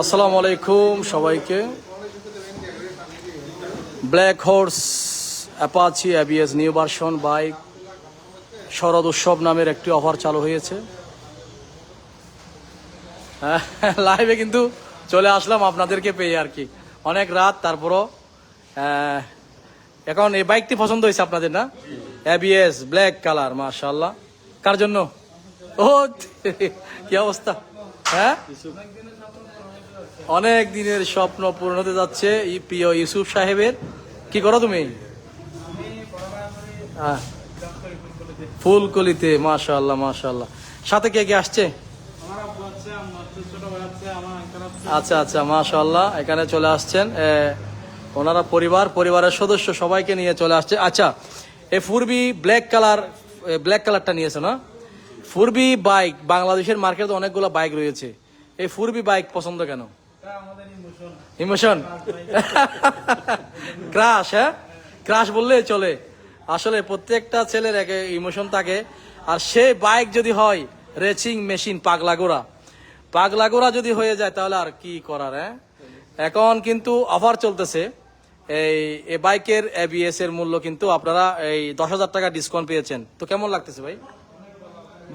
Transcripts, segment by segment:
আসসালামু আলাইকুম সবাইকে। Black horse Apache ABS new version bike Sharad উৎসব নামের একটি অফার চালু হয়েছে। লাইভে কিন্তু চলে আসলাম আপনাদেরকে পেয়ে আর কি। অনেক রাত, তারপরও এখন এই বাইকটি পছন্দ হয়েছে আপনাদের না? অ্যাবিএস ব্ল্যাক কালার মাশাল্লাহ কার জন্য? ও, কি অবস্থা? হ্যাঁ? অনেক দিনের স্বপ্ন পূরণ হতে যাচ্ছে প্রিয় ইউসুফ সাহেবের। কি করো তুমি। ফুলকলিতে মাশাল্লাহ মাশাল্লাহ সাথে কে কে আসছে? আচ্ছা আচ্ছা মাশাল্লাহ এখানে চলে আসছেন। ওনারা পরিবার, পরিবারের সদস্য, সবাইকে নিয়ে চলে আসছে। আচ্ছা এ ফুরবি ব্ল্যাক কালার ব্ল্যাক কালারটা নিয়েছে না? ফুরবি বাইক বাংলাদেশের মার্কেটে অনেকগুলো বাইক রয়েছে। এই ফুরবি বাইক পছন্দ কেন? ইমোশন? ক্রাশ হ্যাঁ? ক্রাশ বললে চলে। আসলে প্রত্যেকটা ছেলের এক ইমোশন থাকে। আর সে বাইক যদি হয় রেসিং মেশিন পাগলাগোড়া। পাগলাগোড়া যদি হয়ে যায়, তাহলে আর কি করার হ্যাঁ? এখন কিন্তু অফার চলতেছে। এই এই বাইকের এবিএস এর মূল্য কিন্তু আপনারা এই দশ হাজার টাকা ডিসকাউন্ট পেয়েছেন। তো কেমন লাগতেছে ভাই?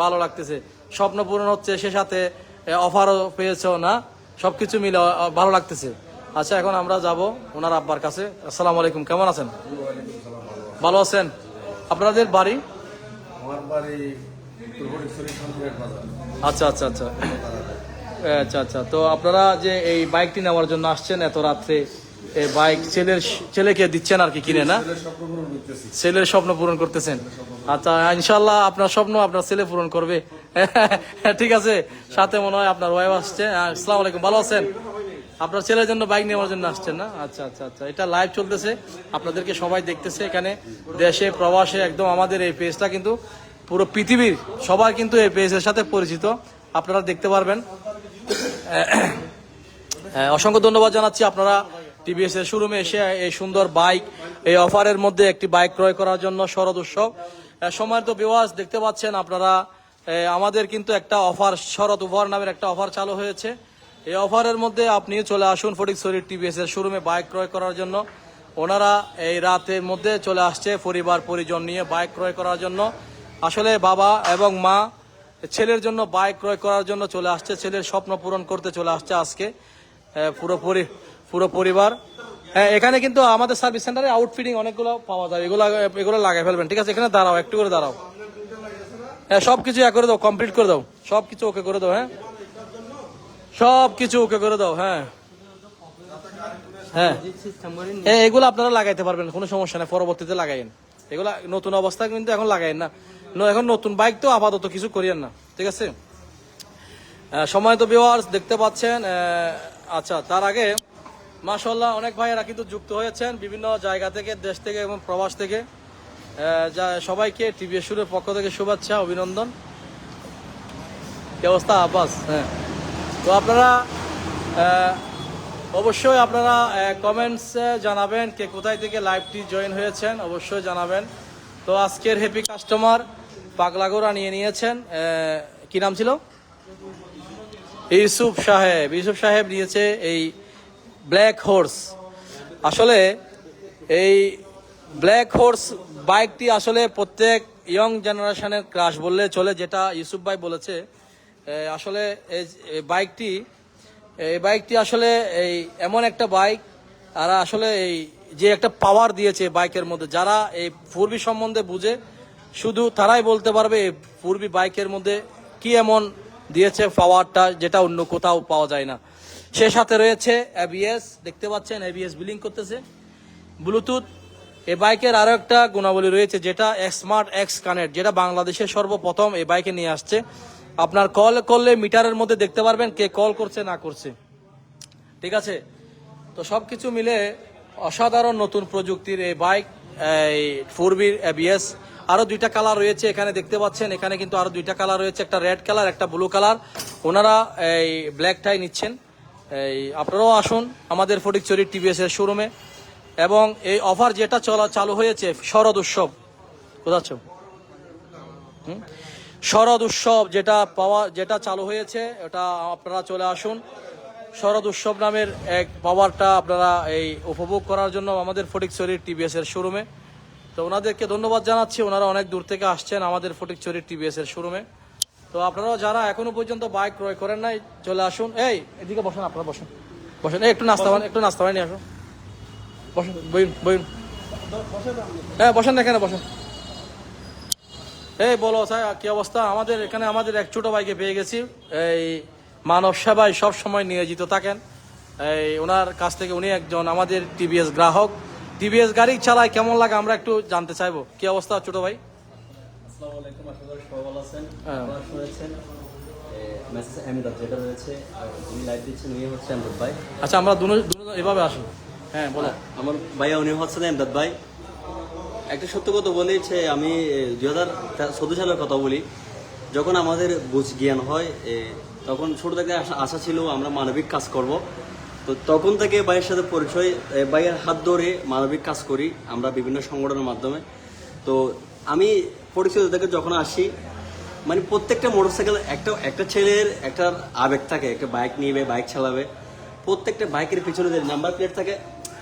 ভালো লাগতেছে। স্বপ্ন পূরণ হচ্ছে, সে সাথে অফারও পেয়েছ না? সবকিছু মিলে আ, আ, ভালো লাগতেছে। আচ্ছা এখন আমরা যাব ওনার আব্বার কাছে। আসসালামু আলাইকুম কেমন আছেন? ভালো আছেন? আপনাদের বাড়ি? আচ্ছা আচ্ছা আচ্ছা। আচ্ছা আচ্ছা। তো আপনারা যে এই বাইকটি নেওয়ার জন্য আসছেন এত রাত্রে এই বাইক ছেলের ছেলেকে দিচ্ছেন আর কি কিনে না? ছেলের স্বপ্ন পূরণ করতেছেন। আচ্ছা ইনশাল্লাহ আপনার স্বপ্ন আপনার ছেলে পূরণ করবে। ঠিক আছে সাথে মনে হয় আপনার ওয়াইফ আসছে। আসসালামু আলাইকুম ভালো আছেন? আপনার ছেলের জন্য বাইক নেওয়ার জন্য আসছেন না? আচ্ছা আচ্ছা আচ্ছা এটা লাইভ চলতেছে। আপনাদেরকে সবাই দেখতেছে এখানে দেশে প্রবাসে একদম আমাদের এই পেজটা কিন্তু পুরো পৃথিবীর সবাই কিন্তু এই পেজের সাথে পরিচিত। আপনারা দেখতে পারবেন। হ্যাঁ, অসংখ্য ধন্যবাদ জানাচ্ছি আপনারা টিভিএস এর শোরুমে এসে এই সুন্দর বাইক এই অফারের মধ্যে একটি বাইক ক্রয় করার জন্য শরদ উৎসব। সময় তো বিওয়াজ দেখতে পাচ্ছেন আপনারা আমাদের কিন্তু একটা অফার শরৎ উপহার নামের একটা অফার চালু হয়েছে। এই অফারের মধ্যে আপনি চলে আসুন ফটিকছড়ি টিভিএস এর শোরুমে বাইক ক্রয় করার জন্য। ওনারা এই রাতের মধ্যে চলে আসছে পরিবার পরিজন নিয়ে বাইক ক্রয় করার জন্য। আসলে বাবা এবং মা ছেলের জন্য বাইক ক্রয় করার জন্য চলে আসছে। ছেলের স্বপ্ন পূরণ করতে চলে আসছে আজকে। আহ, পুরো পরি- পুরো পরিবার। হ্যাঁ এখানে কিন্তু আমাদের সার্ভিস সেন্টারে আউটফিটিং অনেকগুলো পাওয়া যায়। এগুলো এগুলো লাগাই ফেলবেন ঠিক আছে? এখানে দাঁড়াও একটু করে দাঁড়াও। হ্যাঁ সব কিছু করে দাও কমপ্লিট করে দাও। সব কিছু ওকে করে দাও হ্যাঁ? সব কিছু ওকে করে দাও হ্যাঁ। হ্যাঁ। এগুলো আপনারা লাগাইতে পারবেন, কোনো সমস্যা নেই, পরবর্তীতে লাগাইন এগুলা নতুন অবস্থা কিন্তু এখন লাগাইন না। এখন নতুন বাইক তো আপাতত কিছু করিয়েন না, ঠিক আছে? সময় তো ভিউয়ার্স দেখতে পাচ্ছেন আচ্ছা তার আগে মাশাল্লাহ অনেক ভাইয়েরা কিন্তু যুক্ত হয়েছেন বিভিন্ন জায়গা থেকে, দেশ থেকে এবং প্রবাস থেকে। যা সবাইকে টিভি শুরুর পক্ষ থেকে শুভেচ্ছা, অভিনন্দন। কি অবস্থা, আব্বাস? হ্যাঁ। তো আপনারা অবশ্যই আপনারা কমেন্টসে জানাবেন কে কোথায় থেকে লাইভটি জয়েন হয়েছেন, অবশ্যই জানাবেন। তো আজকের হ্যাপি কাস্টমার পাগলাগোরা নিয়ে নিয়েছেন কি নাম ছিল? ইউসুফ সাহেব। ইউসুফ সাহেব নিয়েছে এই ব্ল্যাক হোর্স আসলে এই ব্ল্যাক হোর্স বাইকটি আসলে প্রত্যেক ইয়ং জেনারেশনের ক্রাশ বললে চলে, যেটা ইউসুফ ভাই বলেছে। আসলে এই বাইকটি এই বাইকটি আসলে এই এমন একটা বাইক আর আসলে এই যে একটা পাওয়ার দিয়েছে বাইকের মধ্যে, যারা এই পূর্বী সম্বন্ধে বুঝে, শুধু তারাই বলতে পারবে এই পূর্বী বাইকের মধ্যে কি এমন দিয়েছে পাওয়ারটা যেটা অন্য কোথাও পাওয়া যায় না। সে সাথে রয়েছে এবিএস দেখতে পাচ্ছেন এবিএস বিলিং করতেছে। ব্লুটুথ এই বাইকের আরও একটা গুণাবলী রয়েছে, যেটা স্মার্ট এক্স কানেক্ট যেটা বাংলাদেশের সর্বপ্রথম এই বাইকে নিয়ে আসছে। আপনার কল করলে মিটারের মধ্যে দেখতে পারবেন কে কল করছে, না করছে। ঠিক আছে? তো সবকিছু মিলে অসাধারণ নতুন প্রযুক্তির এই বাইক, এই ফোর বির এবিএস আরও দুইটা কালার রয়েছে। এখানে দেখতে পাচ্ছেন, এখানে কিন্তু আরও দুইটা কালার রয়েছে, একটা রেড কালার, একটা ব্লু কালার। ওনারা এই ব্ল্যাক টাই নিচ্ছেন। এই আপনারাও আসুন আমাদের ফটিকচুরি টিভিএস এর শোরুমে। এবং এই অফার যেটা চলা চালু হয়েছে শরদ উৎসব। হুম? শরদ উৎসব যেটা পাওয়া যেটা চালু হয়েছে, ওটা আপনারা চলে আসুন। শরৎ উৎসব নামের এক পাওয়ারটা আপনারা এই উপভোগ করার জন্য আমাদের ফটিকছড়ির টিভিএস এর শোরুমে। তো ওনাদেরকে ধন্যবাদ জানাচ্ছি, ওনারা অনেক দূর থেকে আসছেন আমাদের ফটিকছড়ির টিভিএস এর শোরুমে। তো আপনারাও যারা এখনও পর্যন্ত বাইক ক্রয় করেন নাই, চলে আসুন। এই, এদিকে বসেন, আপনারা বসেন। বসেন একটু নাস্তা একটু নাস্তা বানিয়ে আসুন। বসেন বইন বইন হ্যাঁ বসেন না এখানে বসেন। এই বলো স্যার কি অবস্থা? আমাদের এখানে আমাদের এক ছোট ভাইকে পেয়ে গেছি। এই মানব সেবায় সব সময় নিয়োজিত থাকেন। এই ওনার কাছ থেকে উনি একজন আমাদের টিভিএস গ্রাহক। টিভিএস গাড়ি চালায় কেমন লাগে আমরা একটু জানতে চাইব। কি অবস্থা ছোট ভাই? আসসালামু আলাইকুম আশা করি সবাই ভালো আছেন। হ্যাঁ। আপনারা শুনেছেন মেসেজ আহমেদাদ যেটা রয়েছে আর যিনি লাইভ দিচ্ছেন উনি হচ্ছে আহমেদ ভাই। আচ্ছা আমরা এভাবে আসি হ্যাঁ বলো। আমার ভাইয়া উনি হচ্ছেন আহমেদাদ ভাই। একটা সত্য কথা বলি যে আমি দুই হাজার চোদ্দ সালের কথা বলি। যখন আমাদের বুঝ জ্ঞান হয় তখন ছোট থেকে আশা- ছিল আমরা মানবিক কাজ করব। তো তখন থেকে ভাইয়ের সাথে পরিচয় ভাইয়ের হাত ধরে মানবিক কাজ করি আমরা বিভিন্ন সংগঠনের মাধ্যমে। তো আমি পরিচয় থেকে যখন আসি মানে প্রত্যেকটা মোটরসাইকেল, একটা একটা ছেলের একটা আবেগ থাকে, একটা বাইক নিবে, বাইক চালাবে। প্রত্যেকটা বাইকের পিছনে যে নাম্বার প্লেট থাকে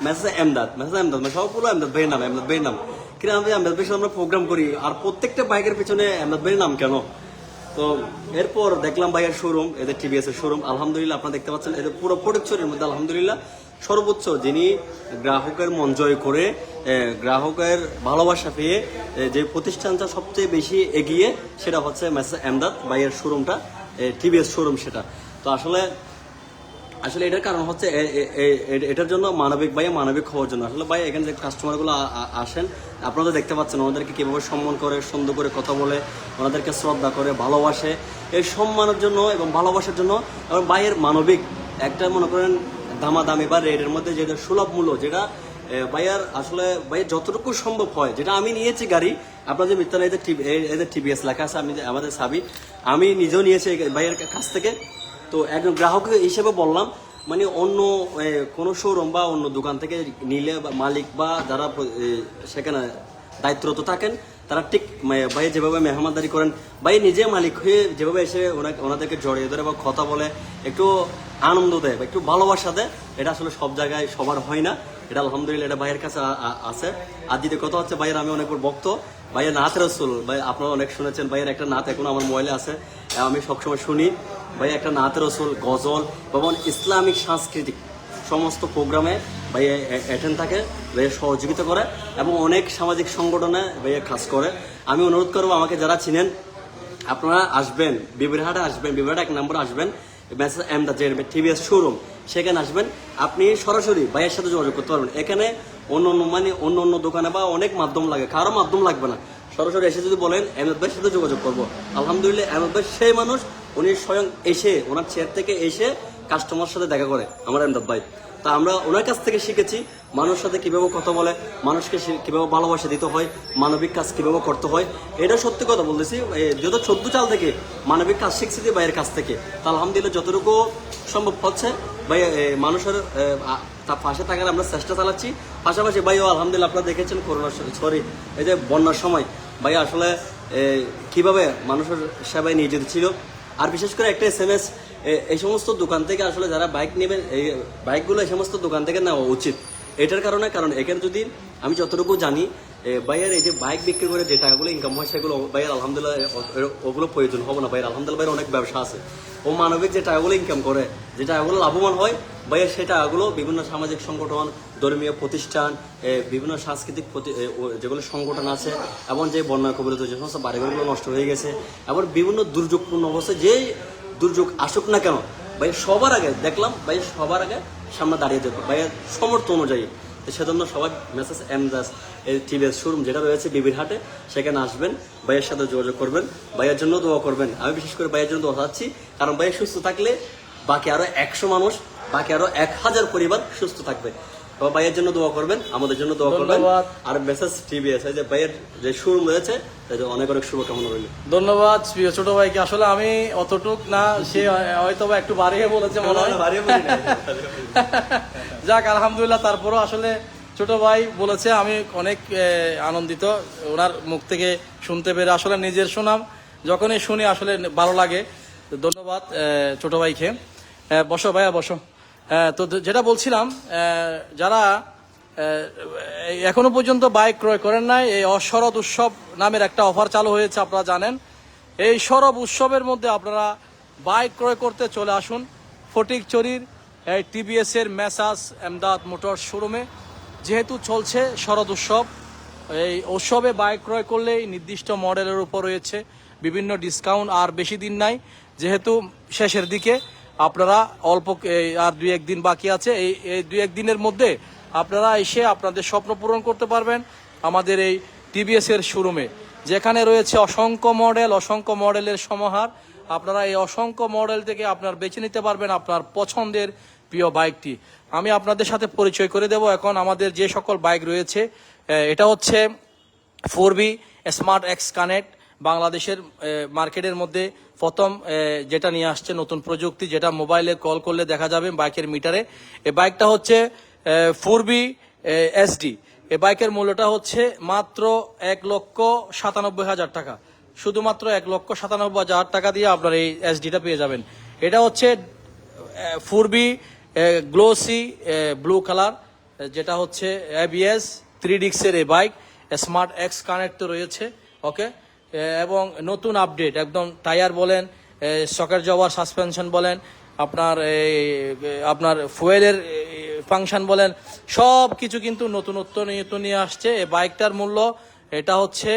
মেসেজ এমদাদ মেসেজ এমদাদ মানে সব পুরো এমদাদ ভাইয়ের নাম এমদাদ ভাইয়ের নাম কিন্তু আমি এমদাদ ভাইয়ের আমরা প্রোগ্রাম করি আর প্রত্যেকটা বাইকের পিছনে এমদাদ ভাইয়ের নাম কেন তো এরপর দেখলাম ভাইয়ের শোরুম এদের টিভিএস এর শোরুম আলহামদুলিল্লাহ আপনারা দেখতে পাচ্ছেন, এদের পুরো প্রোডাকশনের মধ্যে আলহামদুলিল্লাহ সর্বোচ্চ যিনি গ্রাহকের মন জয় করে গ্রাহকের ভালোবাসা পেয়ে যে প্রতিষ্ঠানটা সবচেয়ে বেশি এগিয়ে, সেটা হচ্ছে মেসেজ এমদাদ ভাইয়ের শোরুমটা টিভিএস শোরুম সেটা। তো আসলে আসলে এটার কারণ হচ্ছে এটার জন্য মানবিক ভাই মানবিক হওয়ার জন্য। আসলে ভাই, এখানে যে কাস্টমারগুলো আসেন, আপনারা দেখতে পাচ্ছেন, ওনাদেরকে কীভাবে সম্মান করে, সুন্দর করে কথা বলে, ওনাদেরকে শ্রদ্ধা করে, ভালোবাসে। এই সম্মানের জন্য এবং ভালোবাসার জন্য এবং ভাইয়ের মানবিক একটা মনে করেন দামাদামি বা রেটের মধ্যে যেটা সুলভ মূল্য, যেটা ভাইয়ার আসলে ভাইয়ের যতটুকু সম্ভব হয়, যেটা আমি নিয়েছি গাড়ি, আপনার যে মিত্র এদের টিভি এদের টিভিএস লেখা আছে, আমি আমাদের সাবি, আমি নিজেও নিয়েছি ভাইয়ের কাছ থেকে। তো একজন গ্রাহক হিসেবে বললাম মানে অন্য কোনো শোরুম বা অন্য দোকান থেকে নিলে মালিক বা যারা সেখানে দায়িত্বরত থাকেন, তারা ঠিক ভাই যেভাবে মেহমানদারি করেন, ভাই নিজে মালিক হয়ে যেভাবে এসে ওনা- ওনাদেরকে জড়িয়ে ধরে বা কথা বলে, একটু আনন্দ দেয় বা একটু ভালোবাসা দেয়, এটা আসলে সব জায়গায় সবার হয় না। এটা আলহামদুলিল্লাহ এটা ভাইয়ের কাছে আছে। আর যদি কথা হচ্ছে, ভাইয়ের আমি অনেক বড় ভক্ত। ভাইয়ের নাথ রসুল, ভাই আপনারা অনেক শুনেছেন, ভাইয়ের একটা নাথ এখন আমার মোবাইলে আছে। আমি সবসময় শুনি। ভাই, একটা নাথ রসুল, গজল, এবং ইসলামিক সাংস্কৃতিক সমস্ত প্রোগ্রামে ভাইয়া অ্যাটেন্ড থাকে ভাইয়া সহযোগিতা করে, এবং অনেক সামাজিক সংগঠনে ভাইয়া কাজ করে। আমি অনুরোধ করব, আমাকে যারা চিনেন, আপনারা আসবেন, বিবিরহাটে আসবেন, বিবিরহাট এক নম্বর আসবেন, মেসেজ এম দা যে টিভিএস শোরুম সেখানে আসবেন। আপনি সরাসরি ভাইয়ের সাথে যোগাযোগ করতে পারবেন। এখানে অন্য অন্য মানে অন্য অন্য দোকানে বা অনেক মাধ্যম লাগে, কারও মাধ্যম লাগবে না। সরাসরি এসে যদি বলেন এমএদ ভাইয়ের সাথে যোগাযোগ করব। আলহামদুলিল্লাহ এমএদ ভাই সেই মানুষ উনি স্বয়ং এসে, ওনার চেয়ার থেকে এসে কাস্টমার সাথে দেখা করে, আমার এমদাদ ভাই তা আমরা ওনার কাছ থেকে শিখেছি মানুষের সাথে কীভাবে কথা বলে, মানুষকে কীভাবে ভালোবাসা দিতে হয়, মানবিক কাজ কীভাবে করতে হয়, এটা সত্যি কথা বলতেছি। হাজার চোদ্দ সাল থেকে মানবিক কাজ শিখছি যে ভাইয়ের কাছ থেকে, তা আলহামদুলিল্লাহ যতটুকু সম্ভব হচ্ছে, ভাই মানুষের তার পাশে থাকার আমরা চেষ্টা চালাচ্ছি। পাশাপাশি ভাইও আলহামদুলিল্লাহ আপনারা দেখেছেন করোনা সরি এই যে বন্যার সময়। ভাই, আসলে কীভাবে মানুষের সেবায় নিয়োজিত ছিল আর বিশেষ করে একটা এস এম এস এই সমস্ত দোকান থেকে আসলে যারা বাইক নেবেন এই বাইকগুলো এই সমস্ত দোকান থেকে নেওয়া উচিত। এটার কারণে, কারণ এখানে যদি আমি যতটুকু জানি ভাইয়ের এই যে বাইক বিক্রি করে যে টাকাগুলো ইনকাম হয়, সেগুলো ভাইয়ের আলহামদুলিল্লাহ ওগুলো প্রয়োজন হবে না। ভাইয়ের আলহামদুলিল্লাহ ভাইয়ের অনেক ব্যবসা আছে। ও মানবিক যে টাকাগুলো ইনকাম করে, যে টাকাগুলো লাভবান হয় ভাইয়ের সেই টাকাগুলো বিভিন্ন সামাজিক সংগঠন ধর্মীয় প্রতিষ্ঠান বিভিন্ন সাংস্কৃতিক যেগুলো সংগঠন আছে, এবং যে বন্যা কবিরত যে সমস্ত বাড়িঘরগুলো নষ্ট হয়ে গেছে, এবং বিভিন্ন দুর্যোগপূর্ণ অবস্থায় যেই দুর্যোগ আসুক না কেন, ভাই, সবার আগে দেখলাম, ভাই, সবার আগে সামনে দাঁড়িয়ে যেত ভাইয়ের সমর্থ অনুযায়ী। সেজন্য সবাই মেসেজ এমদাস এই টিভিএস শোরুম যেটা রয়েছে বিবির হাটে, সেখানে আসবেন, ভাইয়ের সাথে যোগাযোগ করবেন, ভাইয়ের জন্য দোয়া করবেন। আমি বিশেষ করে ভাইয়ের জন্য দোয়া চাচ্ছি, কারণ ভাই সুস্থ থাকলে বাকি আরও একশো মানুষ, বাকি আরও এক হাজার পরিবার সুস্থ থাকবে। তো ভাইয়ের জন্য দোয়া করবেন আমাদের জন্য দোয়া করবেন। আর মেসেজ টিভি আছে যে ভাইয়ের যে শোরুম রয়েছে অনেক অনেক শুভকামনা রইল। ধন্যবাদ প্রিয় ছোট ভাইকে। আসলে আমি অতটুক না সে হয়তো বা একটু বাড়িয়ে বলেছে মনে হয়। যাক আলহামদুলিল্লাহ তারপরও আসলে ছোট ভাই বলেছে আমি অনেক আনন্দিত। ওনার মুখ থেকে শুনতে পেরে আসলে নিজের সুনাম যখনই শুনি আসলে ভালো লাগে। ধন্যবাদ ছোট ভাইকে। বসো ভাইয়া বসো। তো যেটা বলছিলাম যারা এখনও পর্যন্ত বাইক ক্রয় করেন নাই, এই অশরৎ উৎসব নামের একটা অফার চালু হয়েছে, আপনারা জানেন। এই সরব উৎসবের মধ্যে আপনারা বাইক ক্রয় করতে চলে আসুন ফটিকচুরির এই টিভিএস এর মেসাজ এমদাদ মোটর শোরুমে। যেহেতু চলছে শরৎ উৎসব, এই উৎসবে বাইক ক্রয় করলেই নির্দিষ্ট মডেলের উপর রয়েছে বিভিন্ন ডিসকাউন্ট, আর বেশি দিন নাই, যেহেতু শেষের দিকে। আপনারা অল্প আর দুই একদিন বাকি আছে। এই এই দুই একদিনের মধ্যে আপনারা এসে আপনাদের স্বপ্ন পূরণ করতে পারবেন আমাদের এই টিভিএস এর শোরুমে। যেখানে রয়েছে অসংখ্য মডেল, অসংখ্য মডেলের সমাহার। আপনারা এই অসংখ্য মডেল থেকে আপনার বেছে নিতে পারবেন আপনার পছন্দের প্রিয় বাইকটি। আমি আপনাদের সাথে পরিচয় করে দেব। এখন আমাদের যে সকল বাইক রয়েছে এটা হচ্ছে four B smart X connect. বাংলাদেশের মার্কেটের মধ্যে প্রথম যেটা নিয়ে আসছে নতুন প্রযুক্তি, যেটা মোবাইলে কল করলে দেখা যাবে বাইকের মিটারে। এই বাইকটা হচ্ছে ফোর বি এসডি এই বাইকের মূল্যটা হচ্ছে মাত্র এক লক্ষ সাতানব্বই হাজার টাকা। শুধুমাত্র এক লক্ষ সাতানব্বই হাজার টাকা দিয়ে আপনার এই এসডিটা পেয়ে যাবেন। এটা হচ্ছে four B glossy blue colour যেটা হচ্ছে এবিএস থ্রি ডিক্সের এই বাইক স্মার্ট এক্স কানেক্ট রয়েছে, ওকে? এবং নতুন আপডেট একদম টায়ার বলেন সকেট জওয়ার সাসপেনশন বলেন, আপনার আপনার ফুয়েলের ফাংশন বলেন, সব কিছু কিন্তু নতুনত্ব নিয়ে নিয়ে আসছে। এই বাইকটার মূল্য, এটা হচ্ছে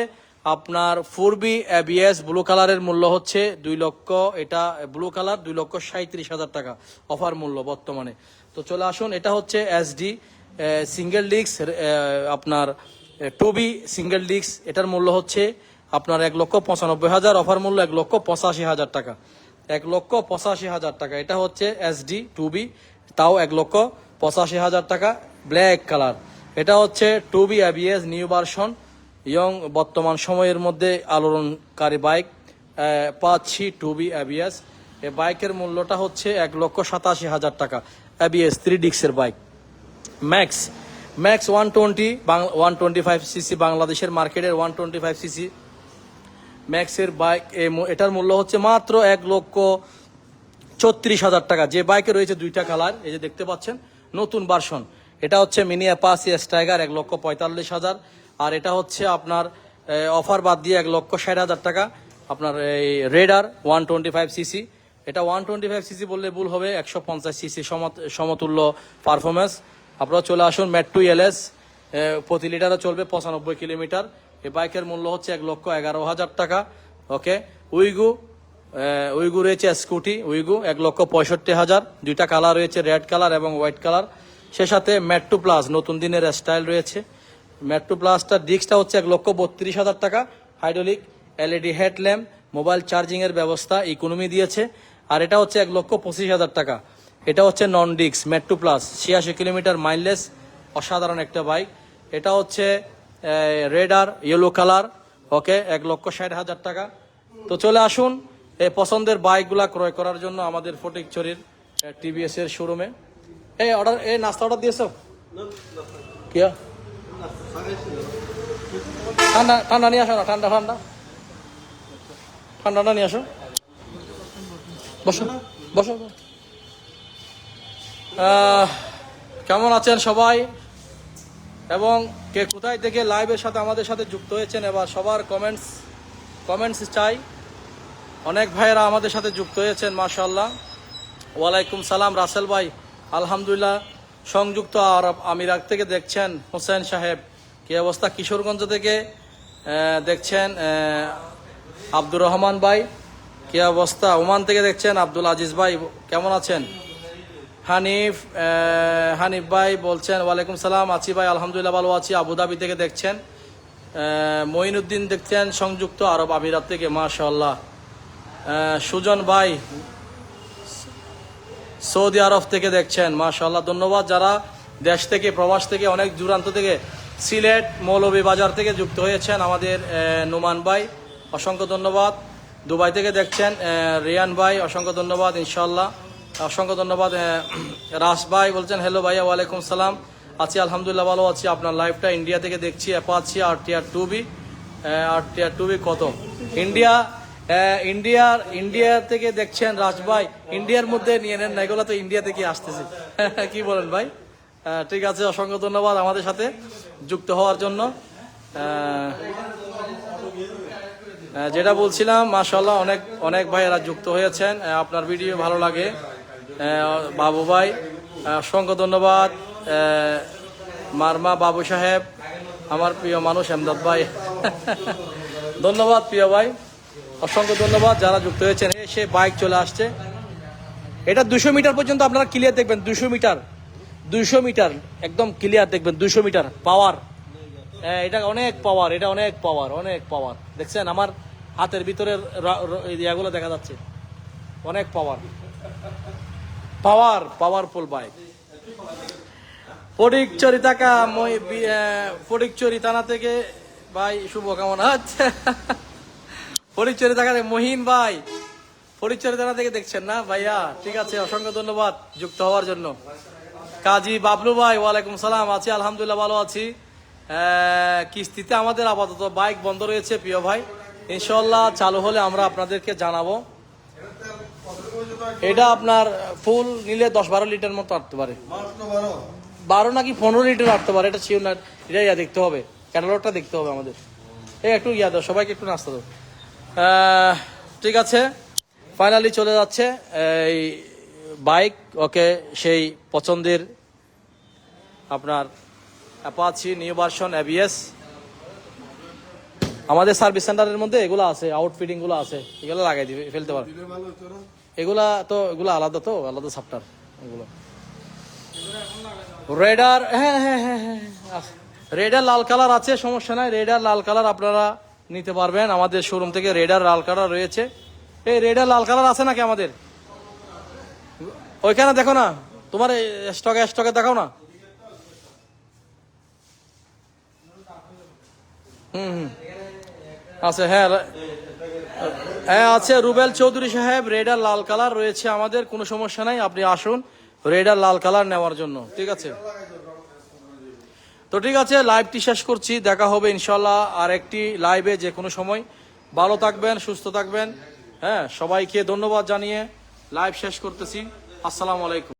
আপনার ফোর বি এবিএস ব্লু কালারের মূল্য হচ্ছে দুই লক্ষ, এটা ব্লু কালার দুই লক্ষ সাঁত্রিশ হাজার টাকা অফার মূল্য বর্তমানে। তো চলে আসুন, এটা হচ্ছে এসডি সিঙ্গেল ডিস্ক আপনার টু বি সিঙ্গেল ডিস্ক এটার মূল্য হচ্ছে আপনার এক লক্ষ পঁচানব্বই হাজার, অফার মূল্য এক লক্ষ পঁচাশি হাজার টাকা। এক লক্ষ পঁচাশি হাজার টাকা। এটা হচ্ছে এসডি টু বি তাও এক লক্ষ পঁচাশি হাজার টাকা ব্ল্যাক কালার এটা হচ্ছে two B ABS new version young বর্তমান সময়ের মধ্যে আলোড়নকারী বাইক পাচ্ছি টু বি এবিএস এ বাইকের মূল্যটা হচ্ছে এক লক্ষ সাতাশি হাজার টাকা ABS three ডিক্সের bike Max Max one twenty one twenty five CC বাংলাদেশের মার্কেটের ওয়ান টোয়েন্টি ফাইভ সিসি ম্যাক্সের বাইক এটার মূল্য হচ্ছে মাত্র এক লক্ষ ছত্রিশ হাজার টাকা। যে বাইকে রয়েছে দুইটা কালার এই যে দেখতে পাচ্ছেন, নতুন ভার্সন এটা হচ্ছে মিনি অ্যাপাসি স্ট্রাইগার এক লক্ষ পঁয়তাল্লিশ হাজার। আর এটা হচ্ছে আপনার অফার বাদ দিয়ে এক লক্ষ ষাট হাজার টাকা। আপনার এই Raider one twenty five CC এটা ওয়ান টোয়েন্টি ফাইভ সিসি বললে ভুল হবে, একশো পঞ্চাশ সিসি সমতুল্য পারফরমেন্স আপনারা চলে আসুন মেট্রু এলএস প্রতি লিটারে চলবে পঁচানব্বই কিলোমিটার। এই বাইকের মূল্য হচ্ছে এক লক্ষ এগারো হাজার টাকা, ওকে? উইগু উইগু রয়েছে স্কুটি, উইগু, এক লক্ষ পঁয়ষট্টি হাজার। দুইটা কালার রয়েছে, রেড কালার এবং হোয়াইট কালার। সে সাথে মেট্রো প্লাস, নতুন দিনের স্টাইল রয়েছে। মেট্রো প্লাসটার ডিস্কটা হচ্ছে এক লক্ষ বত্রিশ হাজার টাকা। Hydraulic LED headlamp, mobile charging এর ব্যবস্থা ইকোনমি দিয়েছে। আর এটা হচ্ছে এক লক্ষ পঁচিশ হাজার টাকা। এটা হচ্ছে নন ডিস্ক মেট্রো প্লাস, ছিয়াশি কিলোমিটার মাইলেজ, অসাধারণ একটা বাইক। এটা হচ্ছে রেড আর ইয়েলো কালার ওকে এক লক্ষ ষাট হাজার টাকা। তো চলে আসুন, এই পছন্দের বাইকগুলা ক্রয় করার জন্য আমাদের ফটিকছড়ির টিভিএস এর শোরুমে এই অর্ডার এই নাস্তা অর্ডার দিয়েছ? কিয়া? ঠান্ডা ঠান্ডা নিয়ে আসো না, ঠান্ডা ঠান্ডা। ঠান্ডাটা নিয়ে আসো। বসো বসো। কেমন আছেন সবাই? এবং কে কোথায় থেকে লাইভের সাথে আমাদের সাথে যুক্ত হয়েছেন, এবার সবার কমেন্টস কমেন্টস চাই। অনেক ভাইয়েরা আমাদের সাথে যুক্ত হয়েছেন মাশাল্লাহ ওয়ালাইকুম সালাম, রাসেল ভাই। আলহামদুলিল্লাহ, সংযুক্ত আরব আমিরাত থেকে দেখছেন হোসেন সাহেব। কি অবস্থা? কিশোরগঞ্জ থেকে দেখছেন আব্দুর রহমান ভাই। কি অবস্থা? ওমান থেকে দেখছেন, আব্দুল আজিজ ভাই। কেমন আছেন? হানিফ হানিফ ভাই বলছেন, ওয়ালাইকুম সালাম, আছি ভাই, আলহামদুলিল্লাহ ভালো আছি, আবুধাবি থেকে দেখছেন। মঈনুদ্দিন দেখছেন, সংযুক্ত আরব আমিরাত থেকে মাশাল্লাহ সুজন ভাই সৌদি আরব থেকে দেখছেন মাশাল্লাহ ধন্যবাদ যারা দেশ থেকে, প্রবাস থেকে, অনেক দূরান্ত থেকে সিলেট, মৌলভীবাজার থেকে যুক্ত হয়েছেন আমাদের নোমান ভাই, অসংখ্য ধন্যবাদ। দুবাই থেকে দেখছেন রিয়ান ভাই, অসংখ্য ধন্যবাদ ইনশাল্লাহ অসংখ্য ধন্যবাদ রাস ভাই বলছেন হ্যালো ভাইয়া, ওয়ালাইকুম সালাম। আছি আলহামদুলিল্লাহ, ভালো আছি। আপনার লাইভটা ইন্ডিয়া থেকে দেখছি Apache R T R two B R T R two B কত ইন্ডিয়া ইন্ডিয়ার ইন্ডিয়া থেকে দেখছেন রাজভাই ইন্ডিয়ার মধ্যে নিয়ে নেন, না এগুলো তো ইন্ডিয়া থেকে আসতেছে। কি বলেন ভাই? ঠিক আছে, অসংখ্য ধন্যবাদ আমাদের সাথে যুক্ত হওয়ার জন্য। যেটা বলছিলাম মাশাল্লাহ অনেক অনেক ভাইয়েরা যুক্ত হয়েছেন। আপনার ভিডিও ভালো লাগে। বাবু ভাই অসংখ্য ধন্যবাদ। মারমা বাবু সাহেব, আমার প্রিয় মানুষ এমদাদ ভাই। ধন্যবাদ প্রিয় ভাই। অসংখ্য ধন্যবাদ যারা যুক্ত হয়েছেন। এসে বাইক চলে আসছে। এটা দুশো মিটার পর্যন্ত আপনারা ক্লিয়ার দেখবেন, দুশো মিটার। দুশো মিটার, একদম ক্লিয়ার দেখবেন, দুশো মিটার পাওয়ার হ্যাঁ এটা অনেক পাওয়ার এটা অনেক পাওয়ার অনেক পাওয়ার দেখছেন, আমার হাতের ভিতরের দেখা যাচ্ছে। অনেক পাওয়ার পাওয়ার পাওয়ারফুল বাইক ফটিকচুরি টাকা মই ফটিকচুরি থানা থেকে, ভাই, শুভকামনা। আচ্ছা ফটিকচুরি টাকা থেকে মহিন ভাই। ফটিকচুরি থানা থেকে দেখছেন না? ভাইয়া, ঠিক আছে, অসংখ্য ধন্যবাদ যুক্ত হওয়ার জন্য। কাজী বাবলু ভাই, ওয়ালাইকুম সালাম। আছি, আলহামদুলিল্লাহ, ভালো আছি। কিস্তিতে আমাদের আপাতত বাইক বন্ধ রয়েছে, প্রিয় ভাই। ইনশাল্লাহ চালু হলে আমরা আপনাদেরকে জানাব। এটা আপনার ফুল নিলে দশ বারো লিটার মতো আটতে পারে। বারো নাকি পনেরো লিটার আটতে পারে, এটা শিওর না। এটা ইয়া দেখতে হবে ক্যাটালগটা দেখতে হবে আমাদের। এই একটু ইয়া দাও, সবাইকে একটু নাস্তা দাও। ঠিক আছে। ফাইনালি চলে যাচ্ছে, এই বাইক ওকে, সেই পছন্দের আপনার অ্যাপাচি নিউ ভার্সন এবিএস আমাদের সার্ভিস সেন্টারের মধ্যে এগুলো আছে আউটফিটিংগুলো আছে, এগুলো লাগাই দিবে, ফেলতে পারবে। এগুলা তো, এগুলো আলাদা তো, আলাদা সাপ্টার এগুলো। রেডার হ্যাঁ হ্যাঁ হ্যাঁ হ্যাঁ রেডার লাল কালার আছে, সমস্যা নাই। রেডার লাল কালার আপনারা নিতে পারবেন। আমাদের শোরুম থেকে রেডার লাল কালার রয়েছে। এই রেডার লাল কালার আছে নাকি আমাদের? ওইখানে দেখো না। তোমার স্টকে স্টকে দেখাও না। হুম হুম। আচ্ছা হ্যাঁ হ্যাঁ আছে রুবেল চৌধুরী সাহেব, রেডার লাল কালার রয়েছে আমাদের, কোনো সমস্যা নাই, আপনি আসুন, রেডার লাল কালার নেওয়ার জন্য, ঠিক আছে? তো ঠিক আছে লাইভটি শেষ করছি, দেখা হবে ইনশাল্লাহ আর একটি লাইভে যে কোনো সময়। ভালো থাকবেন, সুস্থ থাকবেন হ্যাঁ সবাইকে ধন্যবাদ জানিয়ে লাইভ শেষ করতেছি, আসসালামু আলাইকুম।